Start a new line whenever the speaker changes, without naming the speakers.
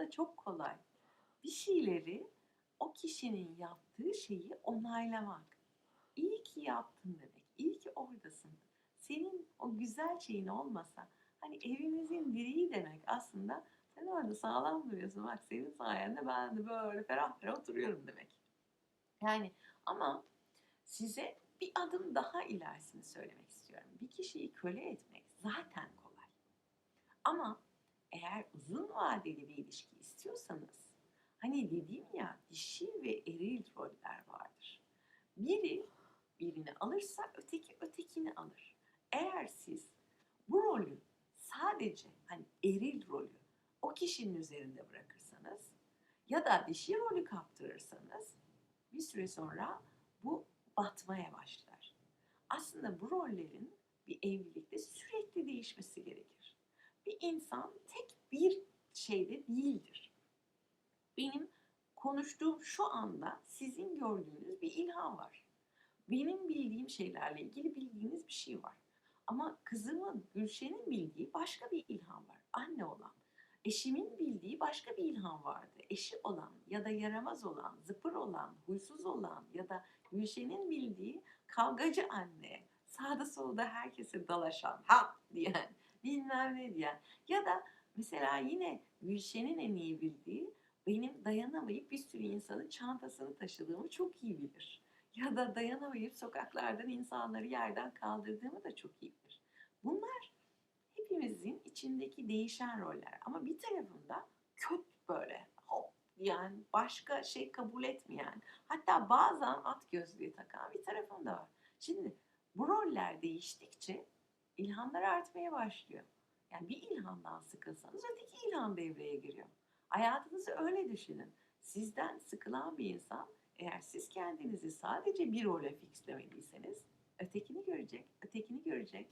aslında çok kolay. Bir şeyleri o kişinin yaptığı şeyi onaylamak. İyi ki yaptın demek. İyi ki oradasın. Senin o güzel şeyin olmasa hani evimizin direği demek aslında sen orada sağlam duruyorsun. Bak senin sayende ben de böyle ferah ferah oturuyorum demek. Yani ama size bir adım daha ilerisini söylemek istiyorum. Bir kişiyi köle etmek zaten kolay. Ama eğer uzun vadeli bir ilişki istiyorsanız hani dedim ya dişi ve eril roller vardır. Biri birini alırsa öteki ötekini alır. Eğer siz bu rolü sadece hani eril rolü o kişinin üzerinde bırakırsanız ya da dişi rolü kaptırırsanız bir süre sonra bu batmaya başlar. Aslında bu rollerin bir evlilikte sürekli değişmesi gerekir. Bir insan tek bir şeyde değildir. Benim konuştuğum şu anda sizin gördüğünüz bir ilham var. Benim bildiğim şeylerle ilgili bildiğiniz bir şey var. Ama kızımın, Gülşen'in bildiği başka bir ilham var. Anne olan. Eşimin bildiği başka bir ilham vardı. Eşi olan ya da yaramaz olan, zıpır olan, huysuz olan ya da Gülşen'in bildiği kavgacı anne. Sağda solda herkese dalaşan, ha diyen, bilmem ne diyen. Ya da mesela yine Gülşen'in en iyi bildiği benim dayanamayıp bir sürü insanın çantasını taşıdığımı çok iyi bilir. Ya da dayanamayıp sokaklardan insanları yerden kaldırdığımı da çok iyi bilir. Bunlar hepimizin içindeki değişen roller. Ama bir tarafında kötü böyle hop yani başka şey kabul etmeyen hatta bazen at gözlüğü takan bir tarafım da var. Şimdi bu roller değiştikçe ilhamlar artmaya başlıyor. Yani bir ilhamdan sıkılsanız öteki ilham devreye giriyor. Hayatınızı öyle düşünün. Sizden sıkılan bir insan eğer siz kendinizi sadece bir role fixlemediyseniz ötekini görecek, ötekini görecek,